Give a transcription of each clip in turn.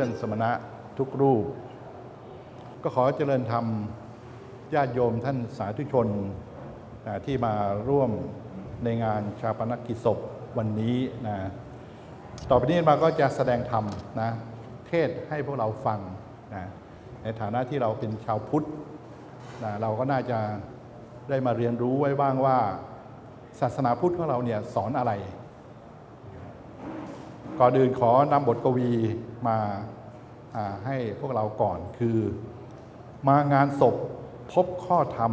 พื่อนสมณะทุกรูป ก็ขอเจริญธรรมญาติโยมท่านสาธุชนนะที่มาร่วมในงานชาปนกิจศพวันนี้นะต่อไปนี้มาก็จะแสดงธรรมนะเทศให้พวกเราฟังนะในฐานะที่เราเป็นชาวพุทธนะเราก็น่าจะได้มาเรียนรู้ไว้บ้างว่า ศาสนาพุทธของเราเนี่ยสอนอะไร ก่อนอื่นขอนำบทกวีมาให้พวกเราก่อนคือ มางานศพพบข้อธรรม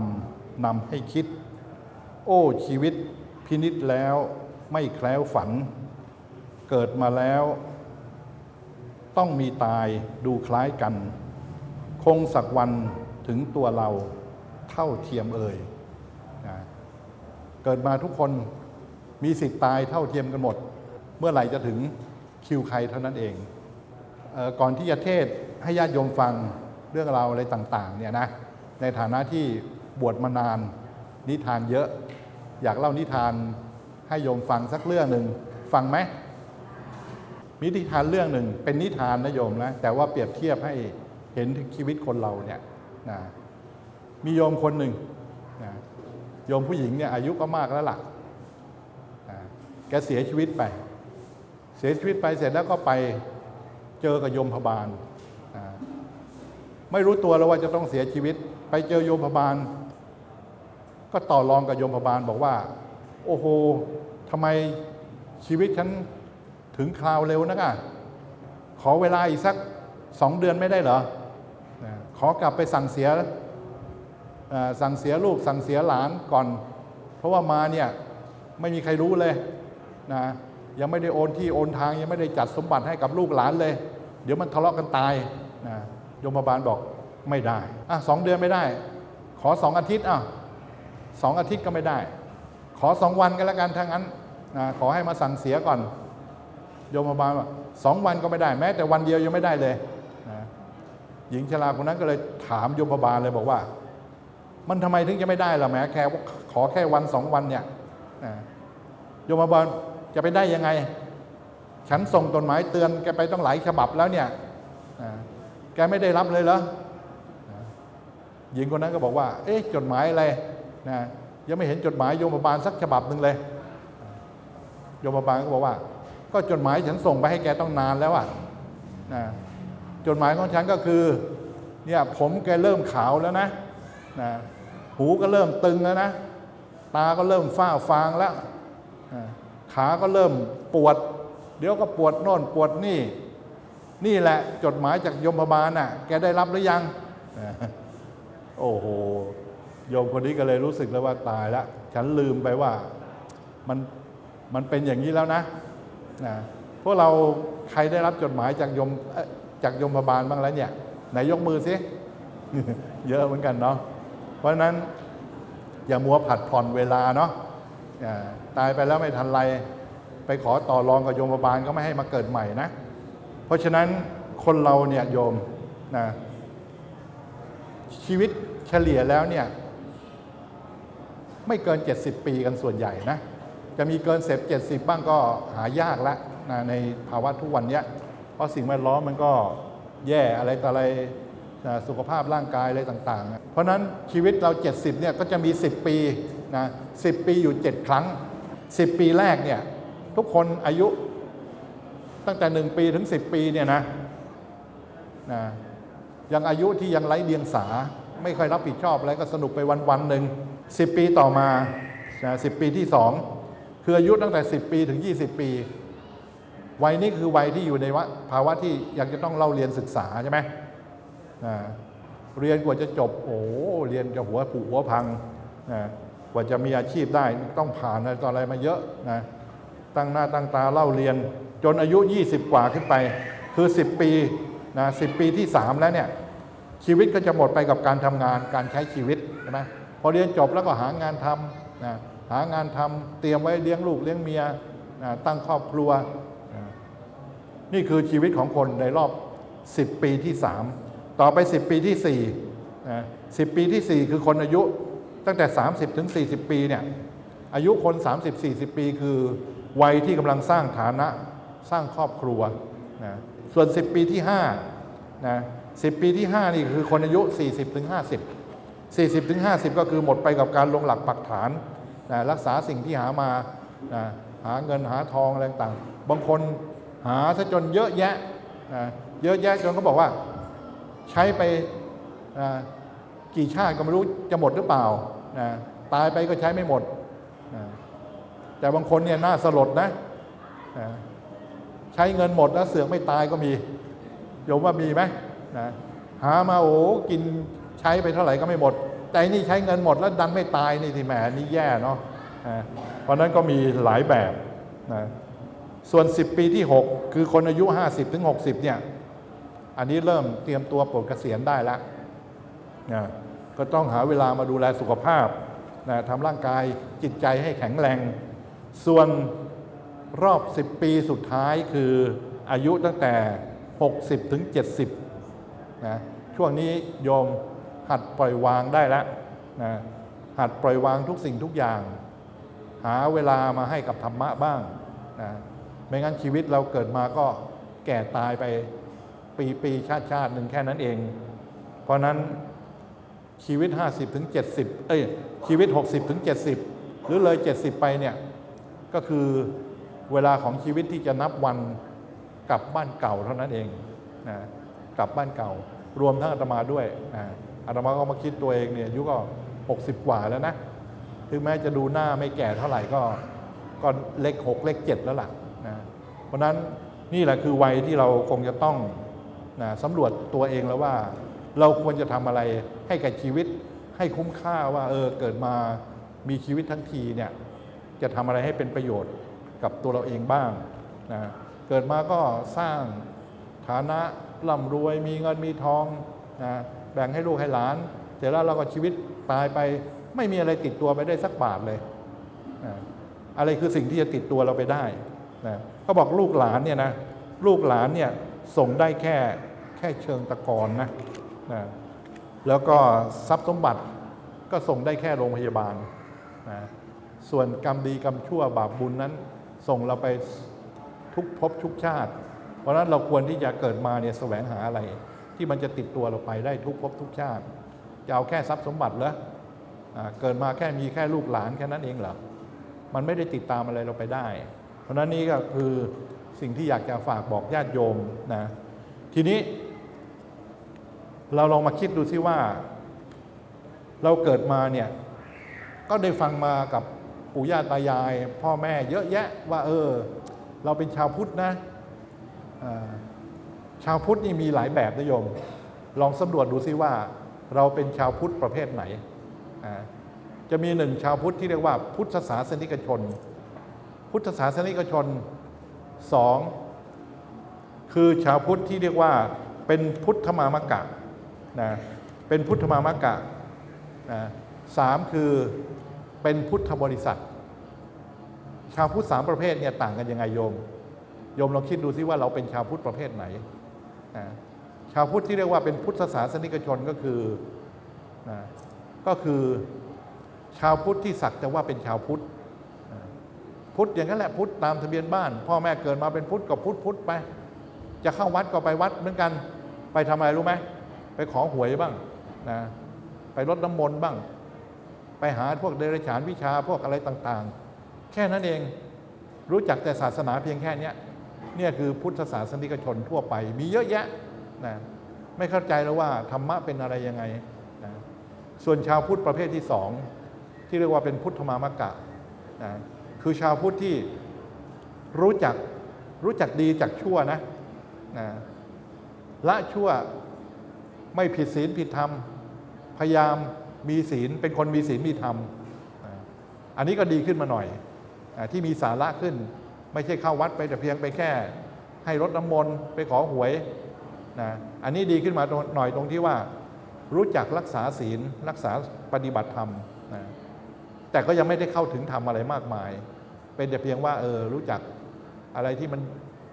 นำให้คิด โอ้ชีวิตพินิษแล้วไม่แคล้วฝัน เกิดมาแล้ว ต้องมีตายดูคล้ายกัน คงสักวันถึงตัวเราเท่าเทียมเอ่ยนะเกิดมาทุกคนมีสิทธิ์ตายเท่าเทียมกันหมด เมื่อไหร่จะถึง คิวใครเท่านั้นเองเออก่อนที่จะเทศให้ญาติโยมฟังเรื่องราวอะไรต่างๆเนี่ยนะในฐานะที่บวชมานานนิทานเยอะ อยากเล่านิทานให้โยมฟังสักเรื่องหนึ่งฟังไหมมีนิทานเรื่องหนึ่งเป็นนิทานนะโยมนะแต่ว่าเปรียบเทียบให้เห็นถึงชีวิตคนเราเนี่ยนะมีโยมคนหนึ่งนะโยมผู้หญิงเนี่ยอายุก็มากแล้วล่ะนะแกเสียชีวิตไป เสียชีวิตไปเสร็จแล้วก็ไปเจอกับโยมพบาล ไม่รู้ตัวแล้วว่าจะต้องเสียชีวิต ไปเจอโยมพบาล ก็ต่อรองกับโยมพบาลบอกว่า โอ้โหทำไมชีวิตฉันถึงคราวเร็วนักอะขอเวลาอีกสักสองเดือนไม่ได้เหรอ ขอกลับไปสั่งเสียสั่งเสียลูกสั่งเสียหลานก่อน เพราะว่ามาเนี่ยไม่มีใครรู้เลยนะ ยังไม่ได้โอนที่โอนทางยังไม่ได้จัดสมบัติให้กับลูกหลานเลย เดี๋ยวมันทะเลาะกันตายนะโยมบาลบอกไม่ได้อะสองเดือนไม่ได้ ขอสองอาทิตย์อะสองอาทิตย์ก็ไม่ได้ ขอสองวันก็แล้วกันถ้างั้นนะขอให้มาสั่งเสียก่อน โยมบาลว่าสองวันก็ไม่ได้ แม้แต่วันเดียวยังไม่ได้เลยนะหญิงชราคนนั้นก็เลยถามโยมบาลเลยบอกว่า มันทำไมถึงจะไม่ได้ล่ะแหม้แค่ขอแค่วันสองวันเนี่ยนะโยมบาล จะไปได้ยังไง ฉันส่งจดหมายเตือนแกไปต้องหลายฉบับแล้วเนี่ยแกไม่ได้รับเลยเหรอหญิงคนนั้นก็บอกว่า เอ๊ะจดหมายอะไรนะยังไม่เห็นจดหมายโยมบาลสักฉบับหนึ่งเลย โยมบาลก็บอกว่า ก็จดหมายฉันส่งไปให้แกต้องนานแล้วอะนะจดหมายของฉันก็คือเนี่ยผมแกเริ่มขาวแล้วนะนะหูก็เริ่มตึงแล้วนะ ตาก็เริ่มฝ้าฟางแล้วนะ ขาก็เริ่มปวด เดี๋ยวก็ปวดโน่นปวดนี่ นี่แหละจดหมายจากยมบาลน่ะ แกได้รับหรือยัง โอ้โหโยมคนนี้ก็เลยรู้สึกแล้วว่าตายแล้วฉันลืมไปว่ามันมันเป็นอย่างนี้แล้วนะนะพวกเราใครได้รับจดหมายจากยมจากยมบาลบ้างแล้วเนี่ยไหนยกมือสิเยอะเหมือนกันเนาะเพราะนั้นอย่ามัวผัดผ่อนเวลาเนาะ ตายไปแล้วไม่ทันไรไปขอต่อรองกับโยมบาลก็ไม่ให้มาเกิดใหม่นะ เพราะฉะนั้นคนเราเนี่ยโยมนะชีวิตเฉลี่ยแล้วเนี่ยไม่เกิน 70 ปีกันส่วนใหญ่นะ จะมีเกินเสพ70 บ้างก็หายากล้วนะในภาวะทุกวันเนี้ยเพราะสิ่งแวดล้อมมันก็แย่อะไรต่ออะไรนะสุขภาพร่างกายอะไรต่าง ๆ เพราะฉะนั้นชีวิตเรา 70เนี่ยก็จะมี 10 ปี นะ10ปีอยู่ 7 ครั้ง 10 ปีแรกเนี่ยทุกคนอายุตั้งแต่ 1 ปีถึง 10 ปีเนี่ยนะนะยังอายุที่ยังไร้เดียงสา ไม่ค่อยรับผิดชอบอะไรก็สนุกไปวันวันๆหนึ่ง10 ปีต่อมานะ10 ปีที่ 2 คืออายุตั้งแต่ 10 ปีถึง 20 ปีวัยนี้คือวัยที่อยู่ในวะภาวะที่ยังจะต้องเล่าเรียนศึกษาใช่ไหมเรียนกว่าจะจบ โอ้เรียนจะหัวผุหัวพังนะ ว่าจะมีอาชีพได้ต้องผ่านอะไรต่ออะไรมาเยอะนะตั้งหน้าตั้งตาเล่าเรียน จนอายุ 20 กว่าขึ้นไป คือ 10 ปีนะ10ปีที่ 3 แล้วเนี่ยชีวิตก็จะหมดไปกับการทำงานการใช้ชีวิตใช่ไหมพอเรียนจบแล้วก็หางานทำนะหางานทำเตรียมไว้เลี้ยงลูกเลี้ยงเมียนะตั้งครอบครัวนะนี่คือชีวิตของคนในรอบ 10 ปีที่ 3 ต่อไป 10 ปีที่4นะ10 ปีที่ 4 คือคนอายุ ตั้งแต่ 30 ถึง 40 ปีเนี่ยอายุคน 30-40 ปีคือวัยที่กำลังสร้างฐานะสร้างครอบครัวนะส่วน 10 ปีที่5นะ10 ปีที่ 5 นี่คือคนอายุ 40ถึง50 40ถึง50 ก็คือหมดไปกับการลงหลักปักฐานนะรักษาสิ่งที่หามานะหาเงินหาทองอะไรต่างๆบางคนหาซะจนเยอะแยะนะเยอะแยะจนเขาบอกว่าใช้ไปนะกี่ชาติก็ไม่รู้จะหมดหรือเปล่า นะตายไปก็ใช้ไม่หมดนะแต่บางคนเนี่ยน่าสลดนะนะใช้เงินหมดแล้วเสือกไม่ตายก็มีโยมว่ามีไหมนะหามาโอ้กินใช้ไปเท่าไหร่ก็ไม่หมด แต่นี่ใช้เงินหมดแล้วดันไม่ตายนี่ที่แหมนี่แย่เนาะนะเพราะนั้นก็มีหลายแบบนะส่วน 10 ปีที่ 6 คือคนอายุ 50ถึง60เนี่ยอันนี้เริ่มเตรียมตัวปลดเกษียณได้แล้วนะ ก็ต้องหาเวลามาดูแลสุขภาพนะทำร่างกายจิตใจให้แข็งแรง ส่วนรอบ 10 ปีสุดท้ายคืออายุตั้งแต่ 60 ถึง 70นะช่วงนี้โยมหัดปล่อยวางได้แล้วนะหัดปล่อยวางทุกสิ่งทุกอย่าง หาเวลามาให้กับธรรมะบ้างนะไม่งั้นชีวิตเราเกิดมาก็แก่ตายไปปีปีชาติชาติหนึ่งแค่นั้นเอง เพราะนั้น ชีวิต 50ถึง70 เอ้ยชีวิต 60ถึง70 หรือเลย 70 ไปเนี่ย ก็คือเวลาของชีวิตที่จะนับวันกลับบ้านเก่าเท่านั้นเองนะกลับบ้านเก่า รวมทั้งอาตมาด้วยนะอาตมาก็มาคิดตัวเองเนี่ยอายุก็ 60 กว่าแล้วนะถึงแม้จะดูหน้าไม่แก่เท่าไหร่ก็ก็เลขหกเลขเจ็ดแล้วล่ะนะเพราะนั้นนี่แหละคือวัยที่เราคงจะต้องนะสำรวจตัวเองแล้วว่า เราควรจะทำอะไรให้กับชีวิตให้คุ้มค่าว่าเออเกิดมามีชีวิตทั้งทีเนี่ยจะทำอะไรให้เป็นประโยชน์กับตัวเราเองบ้างนะเกิดมาก็สร้างฐานะร่ำรวยมีเงินมีทองนะแบ่งให้ลูกให้หลานเสร็จแล้วเราก็ชีวิตตายไป ไม่มีอะไรติดตัวไปได้สักบาทเลยนะอะไรคือสิ่งที่จะติดตัวเราไปได้นะเขาบอกลูกหลานเนี่ยนะลูกหลานเนี่ยส่งได้แค่แค่เชิงตะกอนนะ นะแล้วก็ทรัพย์สมบัติก็ส่งได้แค่โรงพยาบาลนะส่วนกรรมดีกรรมชั่วบาปบุญนั้น ส่งเราไปทุกภพทุกชาติ เพราะนั้นเราควรที่จะเกิดมาเนี่ยแสวงหาอะไร ที่มันจะติดตัวเราไปได้ทุกภพทุกชาติ จะเอาแค่ทรัพย์สมบัติเหรออเกิดมาแค่มีแค่ลูกหลานแค่นั้นเองเหรอ มันไม่ได้ติดตามอะไรเราไปได้ เพราะนั้นนี่ก็คือสิ่งที่อยากจะฝากบอกญาติโยมนะ ทีนี้ เราลองมาคิดดูซิว่า เราเกิดมาเนี่ย ก็ได้ฟังมากับปู่ย่าตายาย พ่อแม่เยอะแยะว่า เออ เราเป็นชาวพุทธนะอ่าชาวพุทธนี่มีหลายแบบนะโยม ลองสำรวจดูซิว่า เราเป็นชาวพุทธประเภทไหน จะมีหนึ่งชาวพุทธที่เรียกว่า พุทธศาสนิกชน พุทธศาสนิกชนสองคือชาวพุทธที่เรียกว่าเป็นพุทธมามกะ นะเป็นพุทธมามกะนะสามคือเป็นพุทธบริษัท ชาวพุทธสามประเภทเนี่ยต่างกันยังไงโยม โยมลองคิดดูซิว่าเราเป็นชาวพุทธประเภทไหนนะชาวพุทธที่เรียกว่าเป็นพุทธศาสนิกชนก็คือนะก็คือชาวพุทธที่สักแต่ว่าเป็นชาวพุทธนะพุทธอย่างนั้นแหละพุทธตามทะเบียนบ้าน พ่อแม่เกิดมาเป็นพุทธก็พุทธพุทธไป จะเข้าวัดก็ไปวัดเหมือนกันไปทำอะไรรู้ไหม ไปขอหวยบ้างนะไปรดน้ำมนต์บ้าง ไปหาพวกเดรัจฉานวิชาพวกอะไรต่างๆ แค่นั้นเองรู้จักแต่ศาสนาเพียงแค่นี้เนี่ยคือพุทธศาสนิกชนทั่วไป มีเยอะแยะนะไม่เข้าใจแล้วว่าธรรมะเป็นอะไรยังไงนะส่วนชาวพุทธประเภทที่สองที่เรียกว่าเป็นพุทธมามกะนะคือชาวพุทธที่รู้จักรู้จักดีจักชั่วนะนะละชั่ว ไม่ผิดศีลผิดธรรม พยายามมีศีลเป็นคนมีศีลมีธรรม อันนี้ก็ดีขึ้นมาหน่อยที่มีสาระขึ้น ไม่ใช่เข้าวัดไปแต่เพียงไปแค่ ให้รดน้ำมนต์ไปขอหวยนะอันนี้ดีขึ้นมาหน่อยตรงที่ว่า รู้จักรักษาศีลรักษาปฏิบัติธรรมนะแต่ก็ยังไม่ได้เข้าถึงธรรมอะไรมากมาย เป็นแต่เพียงว่าเออรู้จักอะไรที่มัน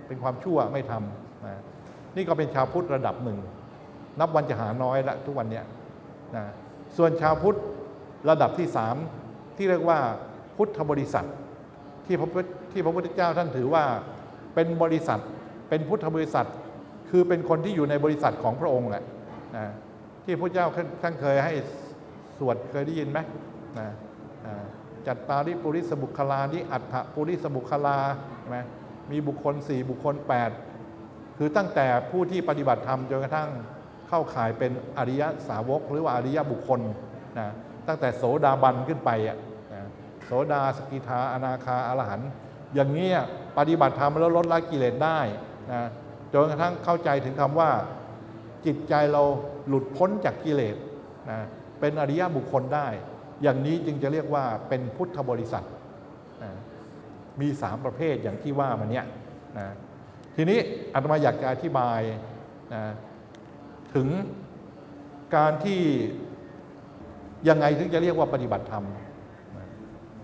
เป็นความชั่วไม่ทำนะนี่ก็เป็นชาวพุทธระดับหนึ่ง นับวันจะหาน้อยละทุกวันเนี้ยนะส่วนชาวพุทธระดับที่สามที่เรียกว่าพุทธบริษัท ที่พระที่พระพุทธเจ้าท่านถือว่าเป็นบริษัทเป็นพุทธบริษัท คือเป็นคนที่อยู่ในบริษัทของพระองค์แหละนะที่พระเจ้าท่านเคยให้สวดเคยได้ยินไหมนะจัตตาริปุริสบุคลานิอัฏฐปุริสบุคลาใช่ไหมมีบุคคล 4 บุคคล 8 คือตั้งแต่ผู้ที่ปฏิบัติธรรมจนกระทั่ง เข้าข่ายเป็นอริยสาวก หรือว่าอริยบุคคลนะตั้งแต่โสดาบันขึ้นไปอะนะโสดาสกิทาอนาคาอรหันต์อย่างนี้ปฏิบัติธรรมแล้วลดละกิเลสได้นะจนกระทั่งเข้าใจถึงคำว่าจิตใจเราหลุดพ้นจากกิเลสนะเป็นอริยบุคคลได้ อย่างนี้จึงจะเรียกว่าเป็นพุทธบริษัทนะมีสามประเภทอย่างที่ว่ามาเนี้ยนะทีนี้อาตมาอยากจะอธิบายนะ ถึงการที่ยังไงถึงจะเรียกว่าปฏิบัติธรรม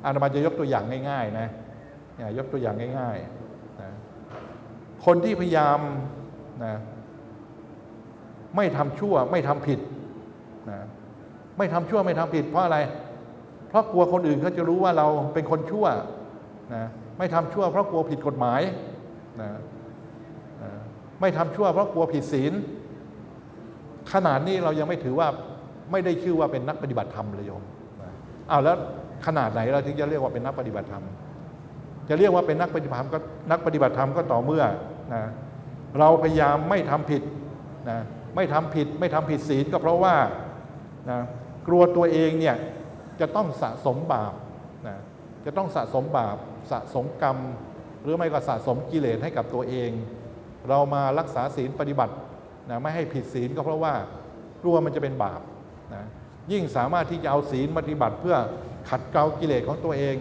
อาตมาจะยกตัวอย่างง่าย ๆ นะยยกตัวอย่างง่ายๆนะคนที่พยายามนะไม่ทำชั่วไม่ทำผิดนะไม่ทำชั่วไม่ทำผิด เพราะอะไร เพราะกลัวคนอื่นเขาจะรู้ว่าเราเป็นคนชั่วนะไม่ทำชั่วเพราะกลัวผิดกฎหมายนะนะไม่ทำชั่วเพราะกลัวผิดศีล ขนาดนี้เรายังไม่ถือว่าไม่ได้ชื่อว่าเป็นนักปฏิบัติธรรมเลยโยมอ้าวแล้วขนาดไหนเราถึงจะเรียกว่าเป็นนักปฏิบัติธรรม จะเรียกว่าเป็นนักปฏิบัติธรรมก็นักปฏิบัติธรรมก็ต่อเมื่อนะเราพยายามไม่ทำผิดนะไม่ทำผิดไม่ทำผิดศีลก็เพราะว่านะกลัวตัวเองเนี่ยจะต้องสะสมบาปนะจะต้องสะสมบาปสะสมกรรม หรือไม่ก็สะสมกิเลสให้กับตัวเอง เรามารักษาศีลปฏิบัติ นะไม่ให้ผิดศีลก็เพราะว่ากลัวมันจะเป็นบาปนะยิ่งสามารถที่จะเอาศีลปฏิบัติเพื่อขัดเกลากิเลสของตัวเอง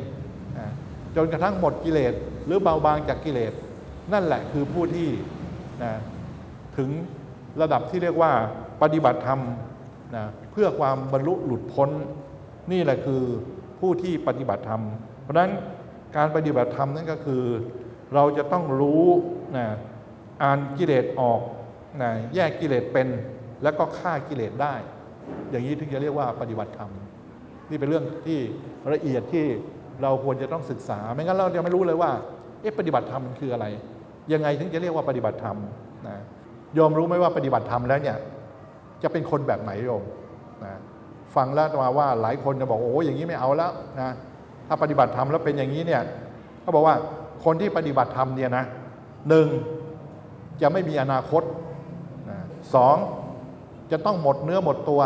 นะจนกระทั่งหมดกิเลสหรือเบาบางจากกิเลส นั่นแหละคือผู้ที่นะถึงระดับที่เรียกว่าปฏิบัติธรรมนะเพื่อความบรรลุหลุดพ้น นี่แหละคือผู้ที่ปฏิบัติธรรม เพราะนั้นการปฏิบัติธรรมนั่นก็คือ เราจะต้องรู้นะอ่านกิเลสออก นะแยกกิเลสเป็น แล้วก็ฆ่ากิเลสได้ อย่างนี้ถึงจะเรียกว่าปฏิบัติธรรม นี่เป็นเรื่องที่ละเอียดที่เราควรจะต้องศึกษา ไม่งั้นเราจะไม่รู้เลยว่า เอ๊ะปฏิบัติธรรมมันคืออะไร ยังไงถึงจะเรียกว่าปฏิบัติธรรมนะโยมรู้ไหมว่าปฏิบัติธรรมแล้วเนี่ยจะเป็นคนแบบไหนโยมนะฟังแล้วมาว่าหลายคนจะบอกโอ้อย่างนี้ไม่เอาแล้วนะถ้าปฏิบัติธรรมแล้วเป็นอย่างนี้เนี่ยเขาบอกว่าคนที่ปฏิบัติธรรมเนี่ยนะหนึ่งจะไม่มีอนาคต สองจะต้องหมดเนื้อหมดตัว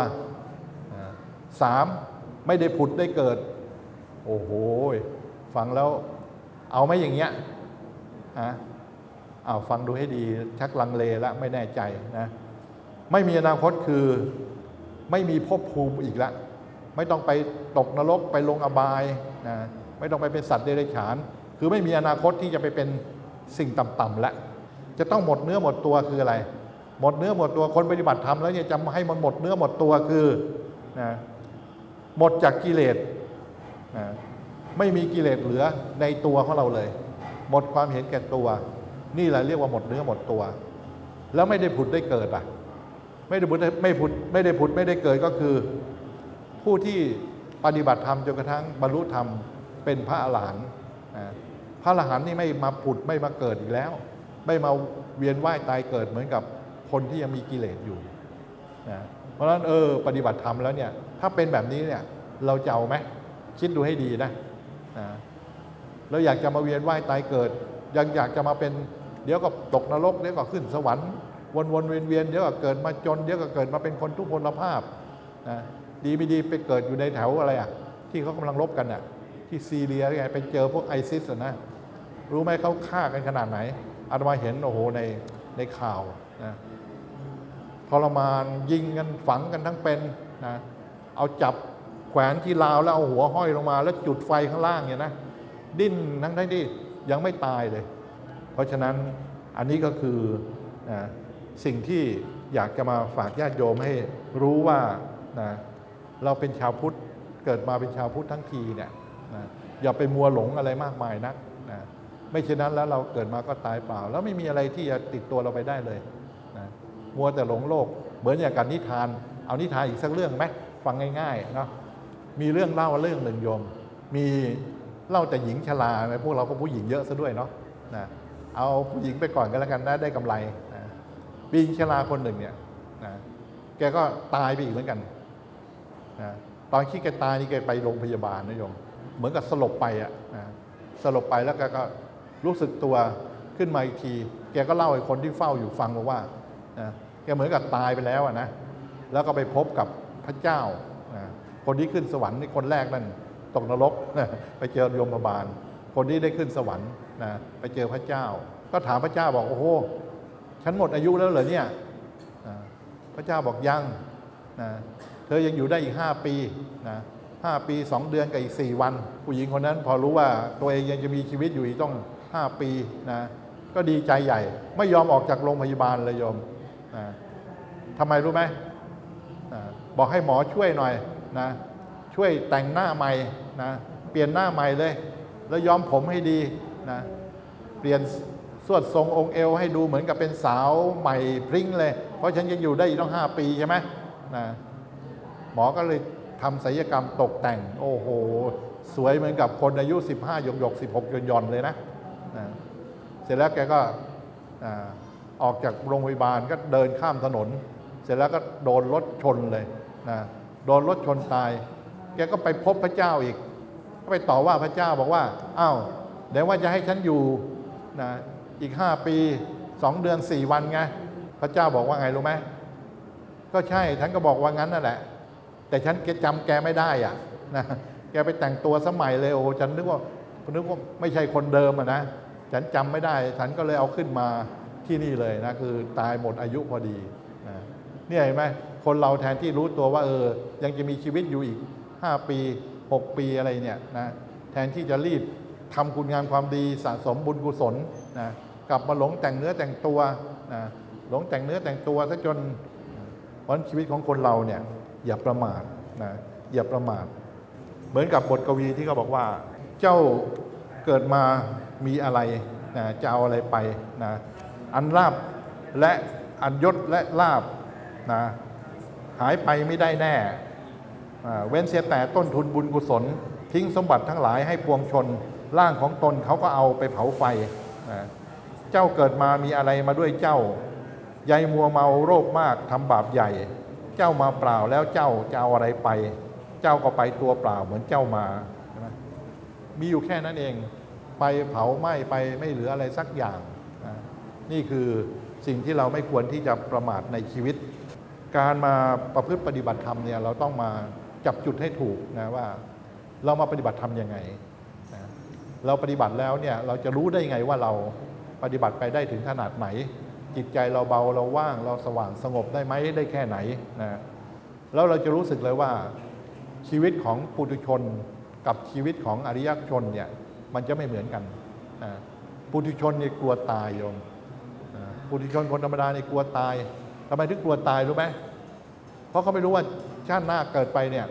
สามไม่ได้ผุดได้เกิด โอ้โหฟังแล้วเอาไหมอย่างเงี้ยฮะเอาฟังดูให้ดีชักลังเลแล้วไม่แน่ใจนะไม่มีอนาคตคือไม่มีภพภูมิอีกแล้วไม่ต้องไปตกนรกไปลงอบายนะไม่ต้องไปเป็นสัตว์เดรัจฉาน คือไม่มีอนาคตที่จะไปเป็นสิ่งต่ำๆแล้วจะต้องหมดเนื้อหมดตัวคืออะไร หมดเนื้อหมดตัวคนปฏิบัติธรรมแล้วเนี่ยจะให้มันหมดเนื้อหมดตัวคือนะหมดจากกิเลสนะไม่มีกิเลสเหลือในตัวของเราเลย หมดความเห็นแก่ตัว นี่แหละเรียกว่าหมดเนื้อหมดตัว แล้วไม่ได้ผุดได้เกิดอะ ไม่ได้ผุดไม่ผุดไม่ได้ผุดไม่ได้เกิดก็คือ ผู้ที่ปฏิบัติธรรมจนกระทั่งบรรลุธรรมเป็นพระอรหันต์พระอรหันต์นี่ไม่มาผุดไม่มาเกิดอีกแล้ว ไม่มาเวียนว่ายตายเกิดเหมือนกับ คนที่ยังมีกิเลสอยู่นะเพราะฉะนั้นเออปฏิบัติธรรมแล้วเนี่ยถ้าเป็นแบบนี้เนี่ยเราจะเอาไหมคิดดูให้ดีนะนะเราอยากจะมาเวียนว่ายตายเกิด ยังอยากจะมาเป็นเดี๋ยวก็ตกนรกเดี๋ยวก็ขึ้นสวรรค์วนวนเวียนเวียนเดี๋ยวก็เกิดมาจนเดี๋ยวก็เกิดมาเป็นคนทุพพลภาพนะดีไม่ดีไปเกิดอยู่ในแถวอะไรอะที่เขากำลังรบกันอะที่ซีเรียไงไปเจอพวกไอซิสนะรู้ไหมเขาฆ่ากันขนาดไหนอาตมาเห็นโอ้โหในในข่าวนะ รมานยิงกันฝังกันทั้งเป็นนะเอาจับแขวนที่ราวแล้วเอาหัวห้อยลงมาแล้วจุดไฟข้างล่างเนี่ยนะดิ้นทั้งทั้งที่ยังไม่ตายเลย เพราะฉะนั้นอันนี้ก็คือนะสิ่งที่อยากจะมาฝากญาติโยมให้รู้ว่านะเราเป็นชาวพุทธเกิดมาเป็นชาวพุทธทั้งทีเนี่ยนะอย่าไปมัวหลงอะไรมากมายนักนะไม่เช่นนั้นแล้วเราเกิดมาก็ตายเปล่า แล้วไม่มีอะไรที่จะติดตัวเราไปได้เลย มัวแต่หลงโลก เหมือนอย่างการนิทาน เอานิทานอีกสักเรื่องไหมฟังง่ายๆเนาะมีเรื่องเล่าเรื่องหนึ่งโยม มีเล่าแต่หญิงชราไหมพวกเราก็ผู้หญิงเยอะซะด้วยเนาะนะเอาผู้หญิงไปก่อนก็แล้วกันนะได้กำไรนะมีหญิงชราคนหนึ่งเนี่ยนะแกก็ตายไปอีกเหมือนกันนะตอนที่แกตายนี่แกไปโรงพยาบาลนะโยมเหมือนกับสลบไปอะนะสลบไปแล้วแกก็รู้สึกตัวขึ้นมาอีกที แกก็เล่าให้คนที่เฝ้าอยู่ฟังบอกว่านะ กเหมือนกับตายไปแล้วอะนะแล้วก็ไปพบกับพระเจ้า คนที่ขึ้นสวรรค์นี่คนแรกนั่นตกนรกไปเจอโยมบาล คนที่ได้ขึ้นสวรรค์นะไปเจอพระเจ้า ก็ถามพระเจ้าบอกโอ้โหฉันหมดอายุแล้วเหรอเนี่ยพระเจ้าบอกยังนะเธอยังอยู่ได้อีกห้าปีนะห้าปีสองเดือนกับอีกสี่วัน ผู้หญิงคนนั้นพอรู้ว่าตัวเองยังจะมีชีวิตอยู่อีกต้องห้าปีนะก็ดีใจใหญ่ ไม่ยอมออกจากโรงพยาบาลเลยโยม นะทำไมรู้ไหมอ่าบอกให้หมอช่วยหน่อยนะช่วยแต่งหน้าใหม่นะเปลี่ยนหน้าใหม่เลย แล้วย้อมผมให้ดีนะเปลี่ยนสวดทรงองค์เอวให้ดูเหมือนกับเป็นสาวใหม่พริ้งเลย เพราะฉันยังอยู่ได้อีกต้องห้าปีใช่ไหมนะหมอก็เลยทำศัลยกรรมตกแต่ง โอ้โห สวยเหมือนกับคนอายุ 15หยกหยกๆ16ยนยนๆเลยนะนะ เสร็จแล้วแกก็ ออกจากโรงพยาบาลก็เดินข้ามถนน เสร็จแล้วก็โดนรถชนเลยนะโดนรถชนตาย แกก็ไปพบพระเจ้าอีก ก็ไปต่อว่าพระเจ้าบอกว่าอ้าวเดี๋ยวว่าจะให้ฉันอยู่นะอีกห้าปีสองเดือนสี่วันไงพระเจ้าบอกว่าไงรู้ไหมก็ใช่ฉันก็บอกว่างั้นนั่นแหละ แต่ฉันแกจำแกไม่ได้อะนะแกไปแต่งตัวสมัยเลยโอ้ฉันนึกว่านึกว่าไม่ใช่คนเดิมอะนะฉันจำไม่ได้ ฉันก็เลยเอาขึ้นมา ที่นี่เลยนะคือตายหมดอายุพอดีนะเนี่ยเห็นไหมคนเราแทนที่รู้ตัวว่าเออ ยังจะมีชีวิตอยู่อีก 5 ปี 6 ปีอะไรเนี่ยนะแทนที่จะรีบทำคุณงามความดีสะสมบุญกุศลนะกลับมาหลงแต่งเนื้อแต่งตัวนะหลงแต่งเนื้อแต่งตัวซะจนเพราะฉะนั้นชีวิตของคนเราเนี่ยอย่าประมาทนะอย่าประมาท เหมือนกับบทกวีที่เขาบอกว่า เจ้าเกิดมามีอะไรนะจะเอาอะไรไปนะ อันลาบและอันยศและลาบนะหายไปไม่ได้แน่ เว้นเสียแต่ต้นทุนบุญกุศล ทิ้งสมบัติทั้งหลายให้ปวงชนร่างของตนเขาก็เอาไปเผาไฟนะเจ้าเกิดมามีอะไรมาด้วยเจ้ายายมัวเมาโรคมากทำบาปใหญ่ เจ้ามาเปล่าแล้วเจ้าจะเอาอะไรไป เจ้าก็ไปตัวเปล่าเหมือนเจ้ามามมีอยู่แค่นั้นเอง ไปเผาไหม้ไปไม่เหลืออะไรสักอย่าง นี่คือสิ่งที่เราไม่ควรที่จะประมาทในชีวิต การมาประพฤติปฏิบัติธรรมเนี่ยเราต้องมาจับจุดให้ถูกนะว่า เรามาปฏิบัติธรรมยังไงนะเราปฏิบัติแล้วเนี่ยเราจะรู้ได้ไงว่าเราปฏิบัติไปได้ถึงขนาดไหน จิตใจเราเบาเราว่างเราสว่างสงบได้ไหมได้แค่ไหนนะแล้วเราจะรู้สึกเลยว่าชีวิตของปุถุชนกับชีวิตของอริยชนเนี่ยมันจะไม่เหมือนกันนะปุถุชนเนี่ยกลัวตายโยม ปุถุชนคนธรรมดาเนี่ยกลัวตายทำไมถึงกลัวตายรู้ไหมเพราะเขาไม่รู้ว่าชาติหน้าเกิดไปเนี่ย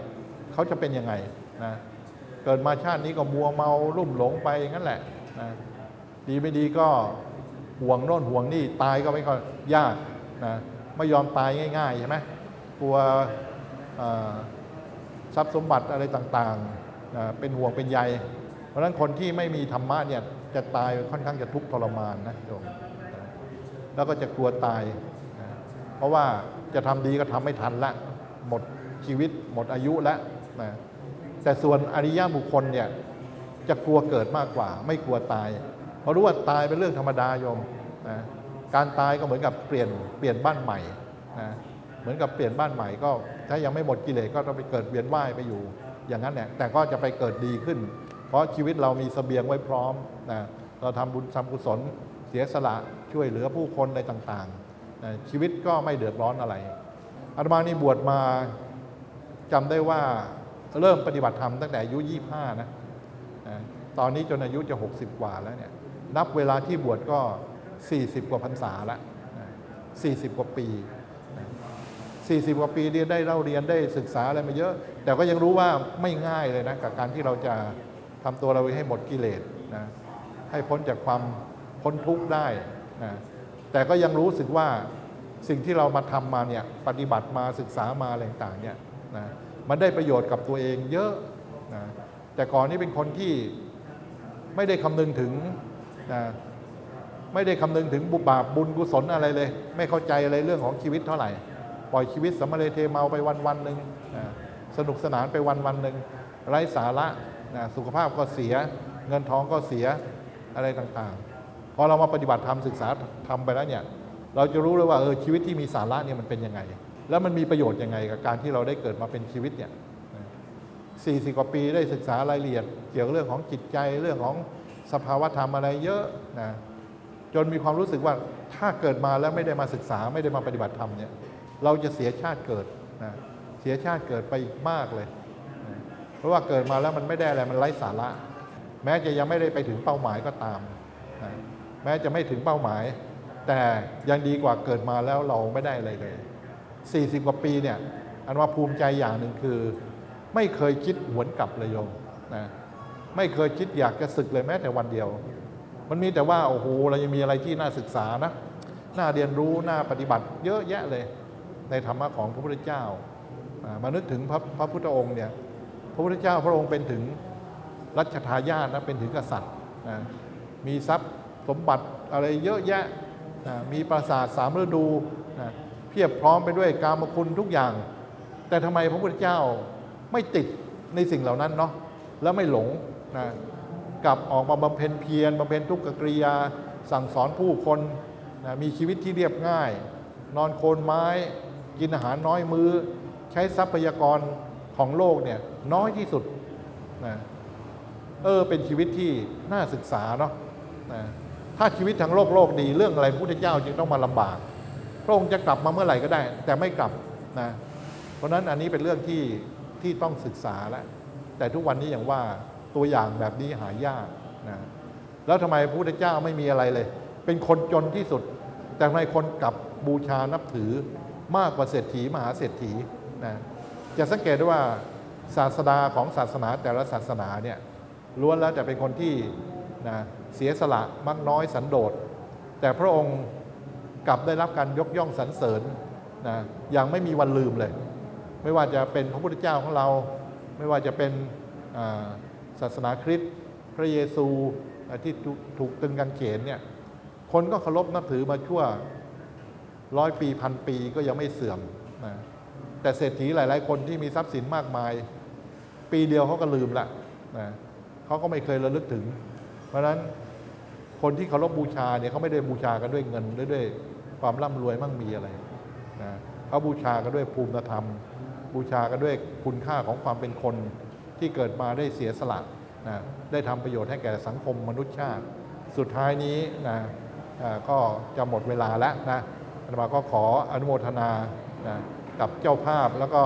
เขาจะเป็นยังไงนะเกิดมาชาตินี้ก็มัวเมาลุ่มหลงไปอย่างนั้นแหละนะดีไม่ดีก็ห่วงโน่นห่วงนี่ตายก็ไม่ก็ยากนะไม่ยอมตายง่ายๆใช่ไหมกลัวทรัพย์สมบัติอะไรต่างๆนะเป็นห่วงเป็นใย เพราะฉะนั้นคนที่ไม่มีธรรมะเนี่ยจะตายค่อนข้างจะทุกข์ทรมานนะโยมน แล้วก็จะกลัวตาย เพราะว่าจะทำดีก็ทำไม่ทันละ หมดชีวิตหมดอายุแล้วนะแต่ส่วนอริยบุคคลเนี่ยจะกลัวเกิดมากกว่า ไม่กลัวตาย เพราะรู้ว่าตายเป็นเรื่องธรรมดาโยมนะการตายก็เหมือนกับเปลี่ยนเปลี่ยนบ้านใหม่นะเหมือนกับเปลี่ยนบ้านใหม่ก็ ถ้ายังไม่หมดกิเลสก็ต้องไปเกิดเวียนว่ายไปอยู่ อย่างนั้นเนี่ยแต่ก็จะไปเกิดดีขึ้น เพราะชีวิตเรามีสเสบียงไว้พร้อมนะเราทำบุญทำกุศล สียสละช่วยเหลือผู้คนในต่างๆ ชีวิตก็ไม่เดือดร้อนอะไรอาตมานี่บวชมาจำได้ว่าเริ่มปฏิบัติธรรมตั้งแต่อายุ 25นะนะ ตอนนี้จนอายุจะ 60 กว่าแล้วเนี่ย นับเวลาที่บวชก็ 40 กว่าพรรษาละ 40 กว่าปี 40 กว่าปีเรียนได้เล่าเรียนได้ศึกษาอะไรมาเยอะ แต่ก็ยังรู้ว่าไม่ง่ายเลยนะ กับการที่เราจะทำตัวเราให้หมดกิเลสนะ ให้พ้นจากความ พ้นทุกข์ได้นะแต่ก็ยังรู้สึกว่าสิ่งที่เรามาทำมาเนี่ยปฏิบัติมาศึกษามาอะไรต่างเนี่ยนะมันได้ประโยชน์กับตัวเองเยอะนะแต่ก่อนนี้เป็นคนที่ไม่ได้คำนึงถึงนะไม่ได้คำนึงถึงบุญบาปบุญกุศลอะไรเลย ไม่เข้าใจอะไรเรื่องของชีวิตเท่าไหร่ ปล่อยชีวิตสมเลเทเมาไปวันวันหนึ่งนะสนุกสนานไปวันวันหนึ่งไร้สาระนะสุขภาพก็เสีย เงินทองก็เสียอะไรต่างๆ พอเรามาปฏิบัติธรรมศึกษาทำไปแล้วเนี่ยเราจะรู้เลยว่าเออชีวิตที่มีสาระเนี่ยมันเป็นยังไง แล้วมันมีประโยชน์ยังไงกับการที่เราได้เกิดมาเป็นชีวิตเนี่ย40กว่าปีได้ศึกษารายละเอียด เกี่ยวกับเรื่องของจิตใจเรื่องของสภาวธรรมอะไรเยอะนะจนมีความรู้สึกว่าถ้าเกิดมาแล้วไม่ได้มาศึกษาไม่ได้มาปฏิบัติธรรมเนี่ยเราจะเสียชาติเกิดนะเสียชาติเกิดไปอีกมากเลยนะเพราะว่าเกิดมาแล้วมันไม่ได้อะไรมันไร้สาระ แม้จะยังไม่ได้ไปถึงเป้าหมายก็ตามนะ แม้จะไม่ถึงเป้าหมาย แต่ยังดีกว่าเกิดมาแล้วเราไม่ได้อะไรเลย 40 กว่าปีเนี่ยอันว่าภูมิใจอย่างหนึ่งคือ ไม่เคยคิดหวนกลับเลยโยมนะไม่เคยคิดอยากจะศึกเลยแม้แต่วันเดียว มันมีแต่ว่าโอ้โหเรายังมีอะไรที่น่าศึกษานะน่าเรียนรู้น่าปฏิบัติเยอะแยะเลย ในธรรมะของพระพุทธเจ้ามานึกถึงพระพระพุทธองค์เนี่ยพระพุทธเจ้าพระองค์เป็นถึงรัชทายาทนะเป็นถึงกษัตริย์นะมีทรัพย์ สมบัติอะไรเยอะแยะนะมีปราสาทสามฤดูนะเพียบพร้อมไปด้วยกามคุณทุกอย่าง แต่ทำไมพระพุทธเจ้าไม่ติดในสิ่งเหล่านั้นเนาะแล้วไม่หลงนะกลับออกมาบำเพ็ญเพียรบำเพ็ญทุกขกริยาสั่งสอนผู้คนนะมีชีวิตที่เรียบง่าย นอนโคนไม้ กินอาหารน้อยมือ้อ ใช้ทรัพยากรของโลกเนี่ยน้อยที่สุดนะเออเป็นชีวิตที่น่าศึกษาเนาะนะ ถ้าชีวิตทางโลกโลกดีเรื่องอะไรพระพุทธเจ้าจึงต้องมาลำบากพระองค์จะกลับมาเมื่อไหร่ก็ได้ แต่ไม่กลับนะเพราะฉะนั้นอันนี้เป็นเรื่องที่ที่ต้องศึกษาแล้วแต่ทุกวันนี้อย่างว่าตัวอย่างแบบนี้หายากนะแล้วทำไมพระพุทธเจ้าไม่มีอะไรเลย เป็นคนจนที่สุด แต่ทำไมคนกลับบูชานับถือมากกว่าเศรษฐีมหาเศรษฐีนะจะสังเกตได้ว่าศาสดาของศาสนาแต่ละศาสนาเนี่ยล้วนแล้วแต่เป็นคนที่นะ เสียสละมักน้อยสันโดษ แต่พระองค์กลับได้รับการยกย่องสรรเสริญนะอย่างไม่มีวันลืมเลย ไม่ว่าจะเป็นพระพุทธเจ้าของเรา ไม่ว่าจะเป็นศาสนาคริสต์พระเยซูที่ถูกตึงกางเขนเนี่ยคนก็เคารพนับถือมาชั่วร้อยปีพันปีก็ยังไม่เสื่อมนะแต่เศรษฐีหลาย ๆ คนที่มีทรัพย์สินมากมาย ปีเดียวเขาก็ลืมละนะเขาก็ไม่เคยระลึกถึง เพราะนั้น คนที่เคารพบูชาเนี่ยเขาไม่ได้บูชากันด้วยเงินด้วยความร่ำรวยมั่งมีอะไรนะเขาบูชากันด้วยภูมิธรรม บูชากันด้วยคุณค่าของความเป็นคนที่เกิดมาได้เสียสละนะได้ทำประโยชน์ให้แก่สังคมมนุษยชาติ สุดท้ายนี้นะก็จะหมดเวลาแล้วนะอาตมาก็ขออนุโมทนานะกับเจ้าภาพแล้วก็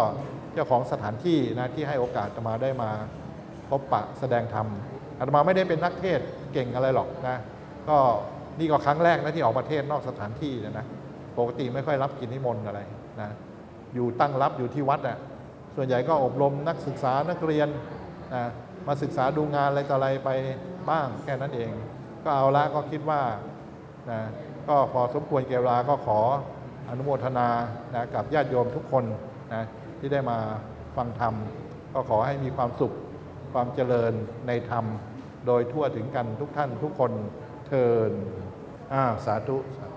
เจ้าของสถานที่นะที่ให้โอกาสอาตมาได้มาพบปะแสดงธรรมอาตมาไม่ได้เป็นนักเทศเก่งอะไรหรอกนะ ก็นี่ก็ครั้งแรกนะที่ออกมาเทศนอกสถานที่นยนะปกติไม่ค่อยรับกินนิมนต์อะไรนะอยู่ตั้งรับอยู่ที่วัดอะส่วนใหญ่ก็อบรมนักศึกษานักเรียนนะมาศึกษาดูงานอะไรต่ออะไรไปบ้างแค่นั้นเอง ก็เอาละก็คิดว่านะก็พอสมควรเกลาก็ขออนุโมทนานะกับญาติโยมทุกคนนะที่ได้มาฟังธรรม ก็ขอให้มีความสุขความเจริญในธรรม โดยทั่วถึงกันทุกท่านทุกคน เทินอ้าวสาธุสาธุ